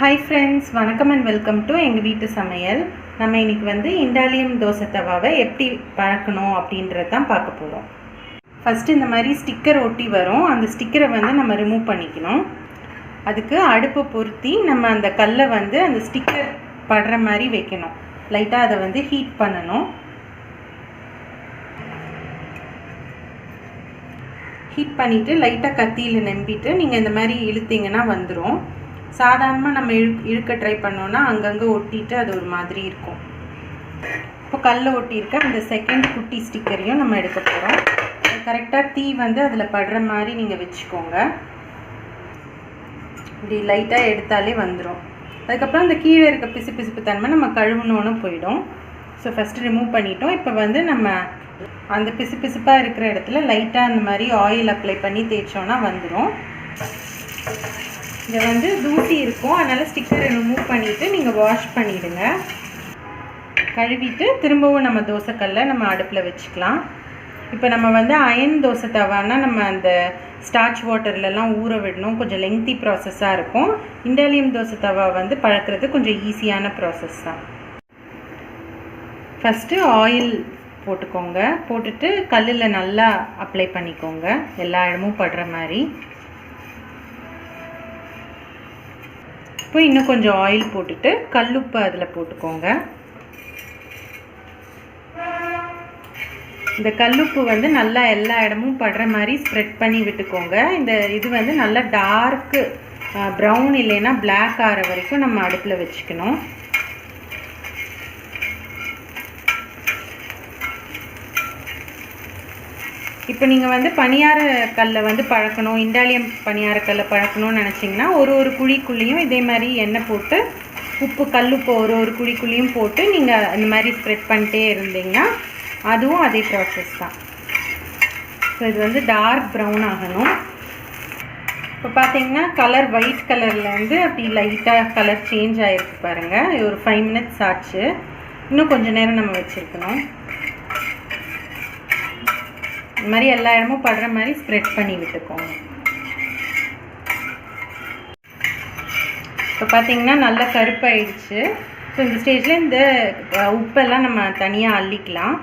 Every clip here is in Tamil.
ஹாய் ஃப்ரெண்ட்ஸ் வணக்கம் அண்ட் வெல்கம் டு எங்கள் வீட்டு சமையல். நம்ம இன்னைக்கு வந்து இண்டாலியம் தோசை தவாவை எப்படி பழக்கணும் அப்படின்றது தான் பார்க்க போகிறோம் ஃபஸ்ட்டு இந்த மாதிரி ஸ்டிக்கர் ஒட்டி வரும். அந்த ஸ்டிக்கரை வந்து நம்ம ரிமூவ் பண்ணிக்கணும். அதுக்கு அடுப்பை பொருத்தி நம்ம அந்த கல்லை வந்து அந்த ஸ்டிக்கர் படுற மாதிரி வைக்கணும். லைட்டாக அதை வந்து ஹீட் பண்ணணும். ஹீட் பண்ணிவிட்டு லைட்டாக கத்தியில் நம்பிட்டு நீங்கள் இந்த மாதிரி இழுத்தீங்கன்னா வந்துடும் சாதாரணமாக நம்ம இழு இழுக்க ட்ரை பண்ணோன்னா அங்கங்கே ஒட்டிட்டு அது ஒரு மாதிரி இருக்கும். இப்போ கல்லை ஒட்டியிருக்க அந்த செகண்ட் குட்டி ஸ்டிக்கரையும் நம்ம எடுக்க போகிறோம் கரெக்டாக தீ வந்து அதில் படுற மாதிரி நீங்கள் வச்சுக்கோங்க. இப்படி லைட்டாக எடுத்தாலே வந்துடும் அதுக்கப்புறம் அந்த கீழே இருக்க பிசு பிசுப்பு தன்மை நம்ம கழுவுனோன்னு போயிடும். ஸோ ஃபஸ்ட்டு ரிமூவ் பண்ணிட்டோம். இப்போ வந்து நம்ம அந்த பிசு பிசுப்பாக இருக்கிற இடத்துல லைட்டாக அந்த மாதிரி ஆயில் அப்ளை பண்ணி தேய்ச்சோன்னா வந்துடும் இதை வந்து தூசி இருக்கும். அதனால் ஸ்டிக்கரை ரிமூவ் பண்ணிவிட்டு நீங்கள் வாஷ் பண்ணிவிடுங்க கழுவிட்டு திரும்பவும் நம்ம தோசைக்கல்லை நம்ம அடுப்பில் வச்சுக்கலாம். இப்போ நம்ம வந்து அயன் தோசை தவானா நம்ம அந்த ஸ்டார்ச் வாட்டர்லலாம் ஊற விடணும். கொஞ்சம் லெங்தி ப்ராசஸாக இருக்கும். இண்டாலியம் தோசை தவா வந்து பழக்கிறது கொஞ்சம் ஈஸியான ப்ராசஸ் தான் ஃபஸ்ட்டு ஆயில் போட்டுக்கோங்க. போட்டுட்டு கல்லில் நல்லா அப்ளை பண்ணிக்கோங்க. எல்லா இடமும் படுற மாதிரி. இப்போ இன்னும் கொஞ்சம் ஆயில் போட்டுட்டு கல்லுப்பு அதில் போட்டுக்கோங்க. இந்த கல்லுப்பு வந்து நல்லா எல்லா இடமும் படுற மாதிரி ஸ்ப்ரெட் பண்ணி விட்டுக்கோங்க. இந்த இது வந்து நல்லா டார்க்கு ப்ரௌன் இல்லைன்னா பிளாக் ஆகிற வரைக்கும் நம்ம அடுப்பில் வச்சுக்கணும். இப்போ நீங்கள் வந்து பணியார கல்லை வந்து பழக்கணும் இண்டாலியம் பணியார கல்லை பழக்கணும்னு நினச்சிங்கன்னா ஒரு ஒரு குழிக்குள்ளேயும் இதே மாதிரி எண்ணெய் போட்டு உப்பு கல்லுப்பு ஒரு ஒரு குழிக்குள்ளேயும் போட்டு நீங்கள் இந்த மாதிரி ஸ்ப்ரெட் பண்ணிட்டே இருந்தீங்கன்னா அதுவும் அதே ப்ராசஸ் தான். ஸோ இது வந்து டார்க் ப்ரௌன் ஆகணும். இப்போ பார்த்தீங்கன்னா கலர் ஒயிட் கலர்லேருந்து அப்படி லைட்டாக கலர் சேஞ்ச் ஆகிருக்கு பாருங்கள் ஒரு ஃபைவ் மினிட்ஸ் ஆச்சு. இன்னும் கொஞ்சம் நேரம் நம்ம வச்சுருக்கணும். இந்த மாதிரி எல்லா இடமும் படுற மாதிரி ஸ்ப்ரெட் பண்ணி விட்டுக்கோங்க. இப்போ பார்த்தீங்கன்னா நல்லா கருப்பாயிடுச்சு. ஸோ இந்த ஸ்டேஜில் இந்த உப்பெல்லாம் நம்ம தனியாக அள்ளிக்கலாம்.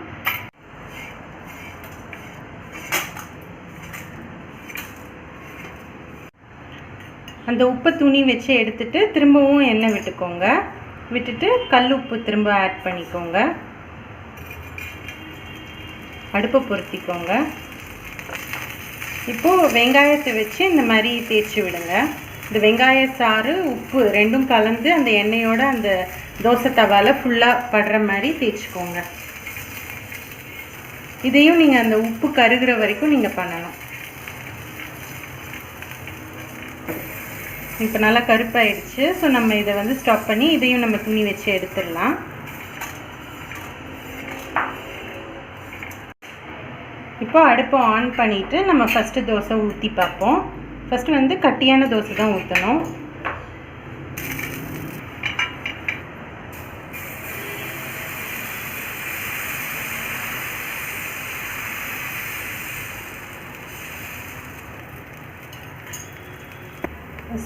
அந்த உப்பை துணி வச்சு எடுத்துட்டு திரும்பவும் எண்ணெய் விட்டுக்கோங்க. விட்டுட்டு கல் உப்பு திரும்ப ஆட் பண்ணிக்கோங்க. அடுப்பை பொருத்திக்கோங்க. இப்போது வெங்காயத்தை வச்சு இந்த மாதிரி தேய்ச்சி விடுங்க. இந்த வெங்காய சாறு உப்பு ரெண்டும் கலந்து அந்த எண்ணெயோட அந்த தோசை தவாவில் ஃபுல்லாக படுற மாதிரி தேய்ச்சிக்கோங்க. இதையும் நீங்கள் அந்த உப்பு கருகிற வரைக்கும் நீங்கள் பண்ணணும் இப்போ நல்லா கருப்பாயிடுச்சு. ஸோ நம்ம இதை வந்து ஸ்டாப் பண்ணி இதையும் நம்ம துணி வச்சு எடுத்துடலாம். இப்போ அடுப்பை ஆன் பண்ணிவிட்டு நம்ம ஃபஸ்ட்டு தோசை ஊற்றி பார்ப்போம். ஃபஸ்ட்டு வந்து கட்டியான தோசை தான் ஊற்றணும்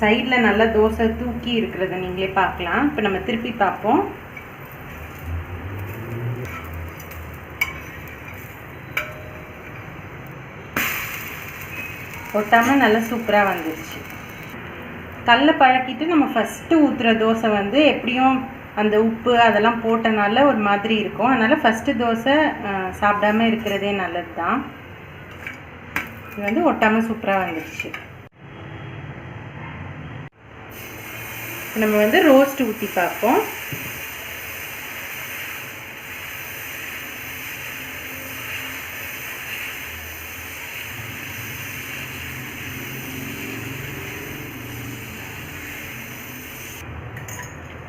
சைடில் நல்லா தோசை தூக்கி இருக்கிறத நீங்களே பார்க்கலாம். இப்போ நம்ம திருப்பி பார்ப்போம். ஒட்டாமல் நல்லா சூப்பராக வந்துருச்சு. கல்லை பழக்கிட்டு நம்ம ஃபஸ்ட்டு ஊற்றுற தோசை வந்து எப்படியும் அந்த உப்பு அதெல்லாம் போட்டனால ஒரு மாதிரி இருக்கும். அதனால் ஃபஸ்ட்டு தோசை சாப்பிடாம இருக்கிறதே நல்லது தான் இது வந்து ஒட்டாமல் சூப்பராக வந்துருச்சு. நம்ம வந்து ரோஸ்ட் ஊற்றி பார்ப்போம்.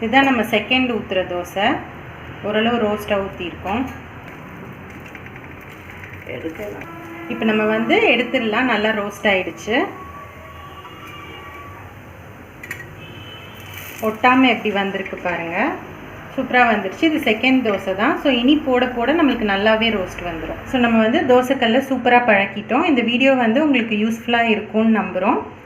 இதுதான் நம்ம செகண்ட் ஊற்றுற தோசை. ஓரளவு ரோஸ்ட்டாக ஊற்றிருக்கோம் எடுக்கலாம். இப்போ நம்ம வந்து எடுத்துடலாம். நல்லா ரோஸ்ட் ஆகிடுச்சு ஒட்டாமல் எப்படி வந்திருக்கு பாருங்கள் சூப்பராக வந்துருச்சு. இது செகண்ட் தோசை தான். ஸோ இனி போட போட நம்மளுக்கு நல்லாவே ரோஸ்ட் வந்துடும் ஸோ நம்ம வந்து தோசைக்கல்ல சூப்பராக பழக்கிட்டோம். இந்த வீடியோ வந்து உங்களுக்கு யூஸ்ஃபுல்லாக இருக்கும்னு நம்புகிறோம்